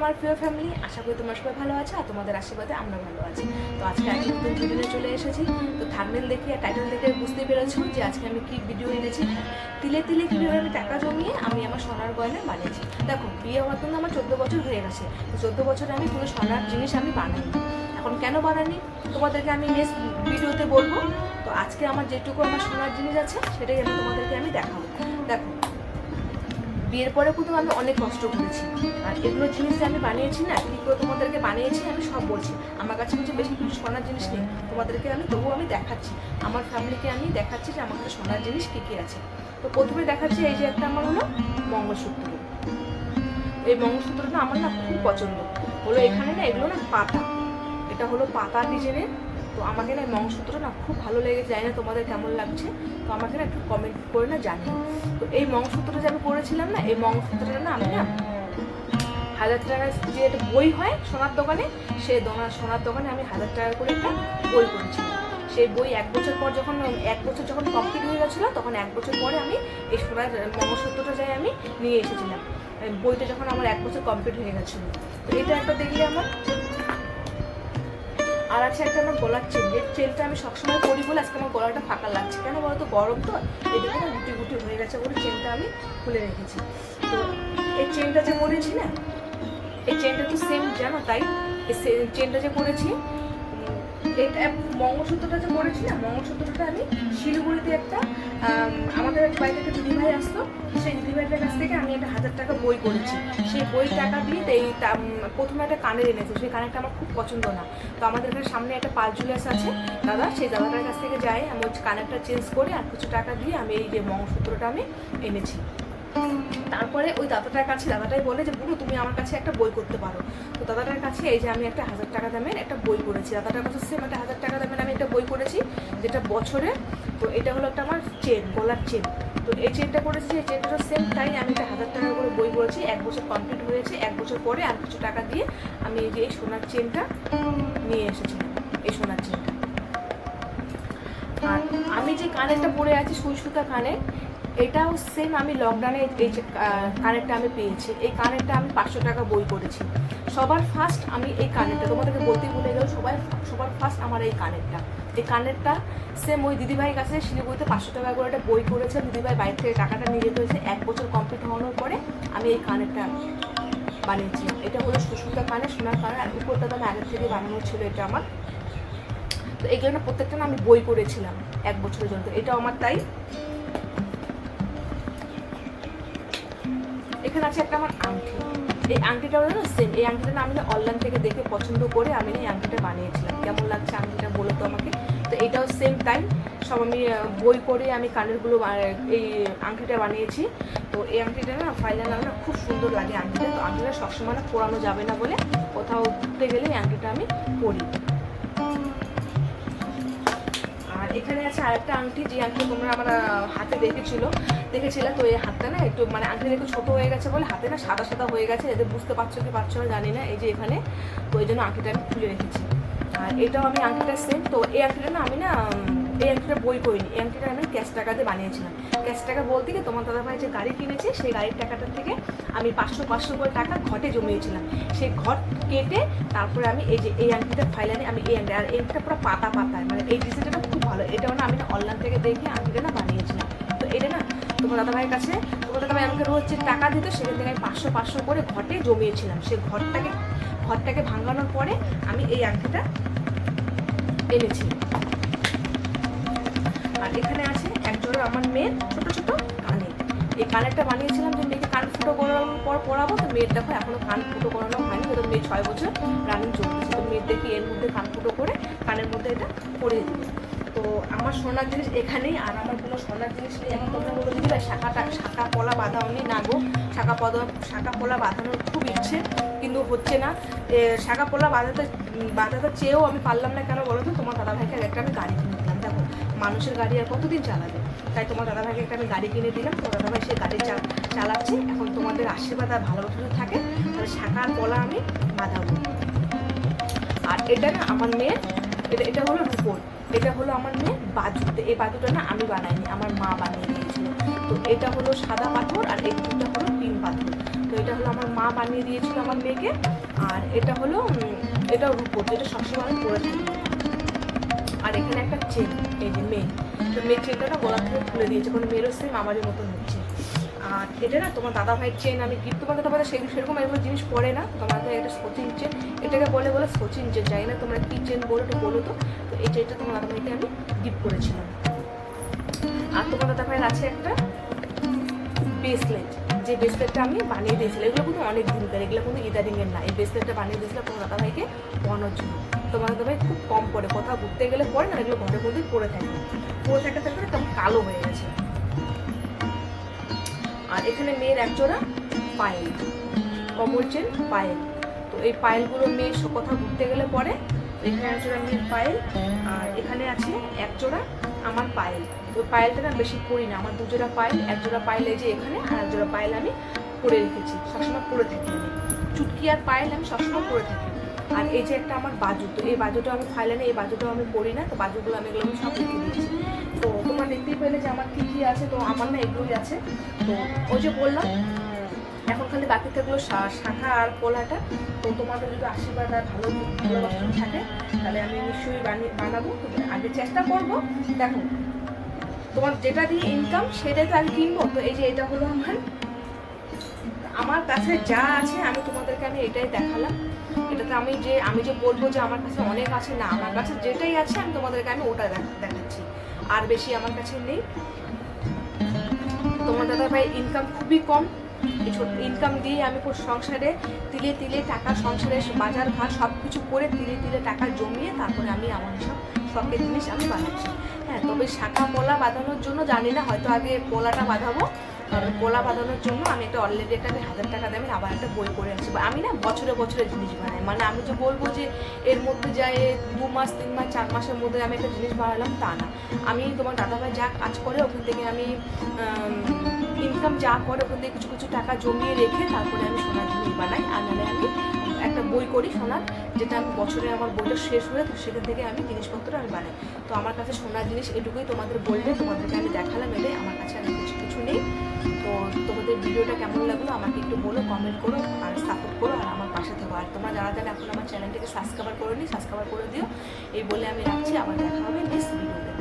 আমার প্রিয় ফ্যামিলি আশা করি তোমরা সবাই ভালো আছো আর তোমাদের আশীর্বাদে আমরা ভালো আছি। তো আজকে আমি নতুন চলে এসেছি। তো থার্মেল দেখে আর টাইটেল দেখে বুঝতে পেরেছ যে আজকে আমি কি ভিডিও এনেছি। তিলে তিলে কীভাবে আমি টাকা জমিয়ে আমি আমার সোনার গয়না বানিয়েছি। দেখো, বিয়ে হওয়ার জন্য আমার চোদ্দ বছর হয়ে গেছে। তো চোদ্দ বছরে আমি কোনো সোনার জিনিস আমি বানাইনি। এখন কেন বানানি তোমাদেরকে আমি নেক্সট ভিডিওতে বলব। তো আজকে আমার যেটুকু আমার সোনার জিনিস আছে, সেটাই আমি তোমাদেরকে আমি দেখাবো। দেখো বিয়ের পরে প্রথম আমি অনেক কষ্ট করেছি। আর এগুলো জিনিস আমি বানিয়েছি না, কী করে তোমাদেরকে বানিয়েছি আমি সব বলছি। আমার কাছে কিছু বেশি কিছু সোনার জিনিস নেই, তোমাদেরকে আমি তবুও আমি দেখাচ্ছি। আমার ফ্যামিলিকে আমি দেখাচ্ছি যে আমার কাছে সোনার জিনিস কী কী আছে। তো প্রথমে দেখাচ্ছি এই যে একটা আমার হলো মঙ্গলসূত্র। এই মঙ্গলসূত্রটা আমার না খুব পছন্দ। হলো এখানে না এগুলো না পাতা। এটা হলো পাতা ডিজাইনের তো আমাকে না মঙ্গলসূত্রটা না খুব ভালো লেগেছে, জানি না তোমাদের কেমন লাগছে, তো আমাকে না একটু কমেন্ট করে না জানিও। তো এই মঙ্গলসূত্রটা যে আমি পরেছিলাম না, এই মঙ্গলসূত্রটা না আমি না হাজার টাকার যে একটা বই হয় সোনার দোকানে সেই দোনা সোনার দোকানে আমি হাজার টাকা করে একটা বই করেছিলাম। সেই বই এক বছর পর যখন, এক বছর যখন কমপ্লিট হয়ে গেছিল, তখন এক বছর পরে আমি এই সোনার মঙ্গলসূত্রটা যাই আমি নিয়ে এসেছিলাম। বইটা যখন আমার এক বছর কমপ্লিট হয়ে গেছিল। তো এটা একটা দেখলে আমার আর আছে একটা আমার গলার চেন এর চেনটা আমি সবসময় পরি বলে আজকে আমার গলাটা ফাঁকা লাগছে। কেন বলো তো গরম তো এদিকে না গুটি গুটি হয়ে গেছে বলে চেনটা আমি খুলে রেখেছি। তো এই চেনটা যে মরেছি না এই চেনটা তো সেম জানো তাই? এই চেনটা যে উম, এটা মঙ্গলসূত্রটা যে পরেছি না মঙ্গলসূত্রটা আমি শিলিগুড়িতে একটা আম, আমাদের বাড়িতে একটা দিদিভাই আসতো। সেই দিদিভাইটার কাছ থেকে আমি একটা হাজার টাকা বই করেছি। সেই বই টাকা দিয়ে এই প্রথমে একটা কানের এনেছে। সেই কানেরটা আমার খুব পছন্দ না। তো আমাদের এখানে সামনে একটা পাল জুয়েলার্স আছে। দাদা সেই দাদাটার কাছ থেকে যাই। আমি ওই কানেরটা চেঞ্জ করে আর কিছু টাকা দিয়ে আমি এই যে মঙ্গলসূত্রটা আমি এনেছি। তারপরে ওই দাদাটার কাছে, দাদাটাই বলে যে, বুড়ো, তুমি আমার কাছে একটা বই করতে পারো। তো দাদাটার কাছে এই যে আমি একটা হাজার টাকা দামের একটা বই করেছি দাদাটার কাছে সেম একটা হাজার টাকা দামের আমি একটা বই করেছি যেটা বছরে, তো এটা হলো একটা আমার চেন গলার চেন তো এই চেনটা করেছি এই চেনটা সেম তাই আমি একটা হাজার টাকা করে বই করেছি এক বছর কমপ্লিট হয়েছে, এক বছর পরে আর কিছু টাকা দিয়ে আমি এই যে এই সোনার চেনটা নিয়ে এসেছি, এই সোনার চেনটা আর আমি যে কানেরটা পরে আছি, সুই সুতা কানের এটাও সেম আমি লকডাউনে এই কানেরটা আমি পেয়েছি। এই কানেরটা আমি পাঁচশো টাকা বই করেছি সবার ফার্স্ট আমি এই কানেরটা তোমাদেরকে বলতে ভুলে গেল সবাই, সবার ফার্স্ট আমার এই কানেরটা এই কানেরটা সেম ওই দিদিভাইয়ের কাছে শিলিগুড়িতে পাঁচশো টাকা করে একটা বই করেছে দিদিভাই বাইরে থেকে টাকাটা নিয়ে যেতে হয়েছে। এক বছর কমপ্লিট হওয়ানোর পরে আমি এই কানেরটা বানিয়েছি। এটা হলো সুস্মিতা কানের সোনার কানের আর উপরটা তো আমি আগের থেকে বানানো ছিল এটা আমার। তো এই না প্রত্যেকটা আমি বই করেছিলাম এক বছরের জন্য। এটাও আমার তাই। এখানে আছে একটা আমার আংটি। এই আংটিটাও না সেম, এই আংটিটা আমি অনলাইন থেকে দেখে পছন্দ করে আমি এই আংটিটা বানিয়েছিলাম। কেমন লাগছে আংটিটা বলো তো আমাকে? তো এটাও সেম টাইম সব আমি বই করে আমি কানেরগুলো এই আংটিটা বানিয়েছি। তো এই আংটিটা না ফাইনাল না খুব সুন্দর লাগে আংটিটা। তো আংটিটা সবসময় না পরানো যাবে না বলে কোথাও ঘুরতে গেলে এই আংটিটা আমি পরি। এখানে আছে আরেকটা আংটি, যে আংটি তোমরা আমার হাতে দেখেছিল। দেখেছিলে তো এই হাতটা না? একটু মানে আংটিটা একটু ছোটো হয়ে গেছে বলে হাতে না সাদা সাদা হয়ে গেছে, এদের বুঝতে পারছ কি পারছ না জানি না, এই যে এখানে। তো এই জন্য আংটিটা আমি খুলে রেখেছি। আর এটাও আমি আংটিটা সেম তো এই আংটিটা না আমি না এই আংটিটা বই করিনি এই আংটিটা আমি ক্যাশ টাকা দিয়ে বানিয়েছিলাম। ক্যাশ টাকা বলতে কি তোমার দাদা ভাই যে গাড়ি কিনেছে, সেই গাড়ির টাকাটার থেকে আমি পাঁচশো পাঁচশো করে টাকা ঘটে জমিয়েছিলাম। সেই ঘট কেটে তারপরে আমি এই যে এই আংটিটা ফাইলানে আমি এই আংটি, আর এই আংটিটা পুরো পাতা, পাতায়। মানে এই ডিজাইনটা দেখে আংটিটা না বানিয়েছিলাম। তো এটা না তোমার দাদা ভাইয়ের কাছে, তোমার দাদা ভাই আমাকে রোজ যে টাকা দিত, সেখান থেকে আমি পাঁচশো পাঁচশো করে ঘটে জমিয়েছিলাম। সেই ঘরটাকে ঘরটাকে ভাঙানোর পরে আমি এই আংটিটা এনেছি। আর এখানে আছে একজোড়া আমার মেয়ের ছোট ছোট কানে। এই কানেরটা বানিয়েছিলাম যে মেয়েকে কান ফুটো করানোর পর পড়াবো তো মেয়ের দেখো এখনও কান ফুটো করানো হয়নি তো মেয়ে ছয় বছর, রানিং চলতেছে। তো মেয়ের দেখি এর মধ্যে কান ফুটো করে কানের মধ্যে এটা পরিয়ে দিবে আমার সোনার জিনিস এখানেই, আর আমার কোনো সোনার জিনিস নেই। এখন তোমরা বলে দিবে শাখাটা শাখা পলা বাঁধাওনি না গো। শাখা পদ শাখা পলা বাঁধানোর খুব ইচ্ছে, কিন্তু হচ্ছে না। শাখা পলা বাঁধাতে বাঁধাতে চেয়েও আমি পারলাম না কেন বলো তো? তোমার দাদা ভাইকে একটা আমি গাড়ি কিনে দিলাম। দেখো, মানুষের গাড়ি আর কতদিন চালাবে? তাই তোমার দাদা ভাইকে একটা আমি গাড়ি কিনে দিলাম। তোমার দাদা ভাই সেই গাড়ি চালাচ্ছে। এখন তোমাদের আশীর্বাদ আর ভালোবাসা থাকে। তাহলে শাখা পলা আমি বাঁধাবো। আর এটা না আমার মেয়ের এটা এটা হলো রূপোর এটা হলো আমার মেয়ে বাজু। এই বাজুটা না আমি বানাইনি, আমার মা বানিয়ে দিয়েছিল। তো এটা হলো সাদা পাথর আর এই দুটো হলো পিঙ্ক পাথর। তো এটা হলো আমার মা বানিয়ে দিয়েছিল আমার মেয়েকে। আর এটা হলো এটা রূপোর যেটা সবসময় আমি পরে থাকি। আর এখানে একটা চেন এই যে মেয়ে তো মেয়ের চেনটা না গলা থেকে খুলে দিয়েছে, কোনো মেয়েরও সেম আমারই মতন হচ্ছে। আর এটা না তোমার দাদা ভাইয়ের চেন আমি গিফট তোমাকে তোমাদের সেই সেরকম এরকম জিনিস পড়ে না। তোমাদের এটা সচিন চেন এটাকে বলে বলে সচিন চেন জানি না তোমরা কী চেন বলো একটু বলো তো। তো এই চেনটা তোমার দাদা ভাইকে আমি গিফট করেছিলাম। আর তোমার দাদা ভাইয়ের আছে একটা ব্রেসলেট যে ব্রেসলেটটা আমি বানিয়ে দিয়েছিলাম। এগুলো কিন্তু অনেক দিনকার এগুলো কিন্তু ইদারিংয়ের না। এই ব্রেসলেটটা বানিয়ে দিয়েছিলাম তোমার দাদা ভাইকে পরানোর জন্য। তোমার দাদা ভাই খুব কম পরে কোথাও ঘুরতে গেলে পরে না, এগুলো ঘরের মধ্যেই পরে থাকে। পরে থাকতে থাকতে কালো হয়ে গেছে। আর এখানে মেয়ের একজোড়া পায়েল, কমল চেন পায়েল। তো এই পায়েলগুলো মেয়ে কোথাও ঘুরতে গেলে পরে এখানে একজোড়া মেয়ের পায়েল, আর এখানে আছে একজোড়া আমার পায়েল। তো পায়েলটা না বেশি পরি না, আমার দুজোড়া পায়েল, একজোড়া পায়েল এই যে এখানে, আর একজোড়া পায়েল আমি পরে রেখেছি, সবসময় পরে থাকি আমি। চুটকি আর পায়েল আমি সবসময় পরে থাকি। আর এই যে একটা আমার বাজু, তো এই বাজুটা আমি ফাইলে না এই বাজুটাও আমি পরি না, তো বাজুগুলো আমি এগুলো আমি সব রেখে দিয়েছি। তো তোমরা দেখতেই পেলে যে আমার কী কী আছে, তো আমার না এগুলোই আছে। তো ওই যে বললাম, এখন খালি বাকি থাকল শাখা আর কোলাটা। তো তোমাদের যদি আশীর্বাদ আর ভালো ভালোবাসা থাকে, তাহলে আমি নিশ্চয়ই বানিয়ে, বানাবো। আগে চেষ্টা করব। দেখো, তোমার যেটা দিয়ে ইনকাম সেটাই তো আগে কিনবো। তো এই যে এটা হলো আমার। আমার কাছে যা আছে, আমি তোমাদেরকে আমি এটাই দেখালাম। এটাতে আমি যে আমি যে বলব যে আমার কাছে অনেক আছে, না, আমার কাছে যেটাই আছে, আমি তোমাদেরকে, আমি ওটা দেখাচ্ছি। আর বেশি আমার কাছে নেই। তোমার দাদা ভাই ইনকাম খুবই কম। ইনকাম দিয়ে আমি সংসারে তিলে তিলে টাকা সংসারে বাজার ঘাট সব কিছু করে তিলে তিলে টাকা জমিয়ে তারপরে আমি আমার সব, শখের জিনিস আমি বানাচ্ছি। হ্যাঁ তবে শাখা পোলা বাঁধানোর জন্য জানি না, হয়তো আগে পোলাটা বাঁধাবো। পোলা বাঁধানোর জন্য আমি একটা অলরেডি একটা হাজার টাকা আমি আবার একটা বই করে আনছি। বা আমি না বছরে বছরে জিনিস বানাই। মানে আমি যে বলব যে এর মধ্যে যায় দু মাস, তিন মাস, চার মাসের মধ্যে আমি একটা জিনিস বানালাম, তা না। আমি তোমার দাদাভাই যা কাজ করে ওখান থেকে আমি ইনকাম যা করে ওখান থেকে কিছু কিছু টাকা জমিয়ে রেখে তারপরে আমি সোনার জিনিস বানাই। আর নাহলে আমি একটা বই করি সোনার, যেটা আমি বছরে আমার বইটা শেষ হয়ে সেখান থেকে আমি জিনিসপত্র আমি বানাই। তো আমার কাছে সোনার জিনিস এটুকুই তোমাদের বললে তোমাদেরকে ভিডিওটা কেমন লাগল আমাকে একটু বলো কমেন্ট করো আর সাপোর্ট করো আর আমার পাশে থেকো। আর তোমরা যারা যারা এখন আমার চ্যানেলটাকে সাবস্ক্রাইব করে নি সাবস্ক্রাইব করে দিও। এই বলে আমি রাখছি। আবার দেখা হবে নেক্সট ভিডিওতে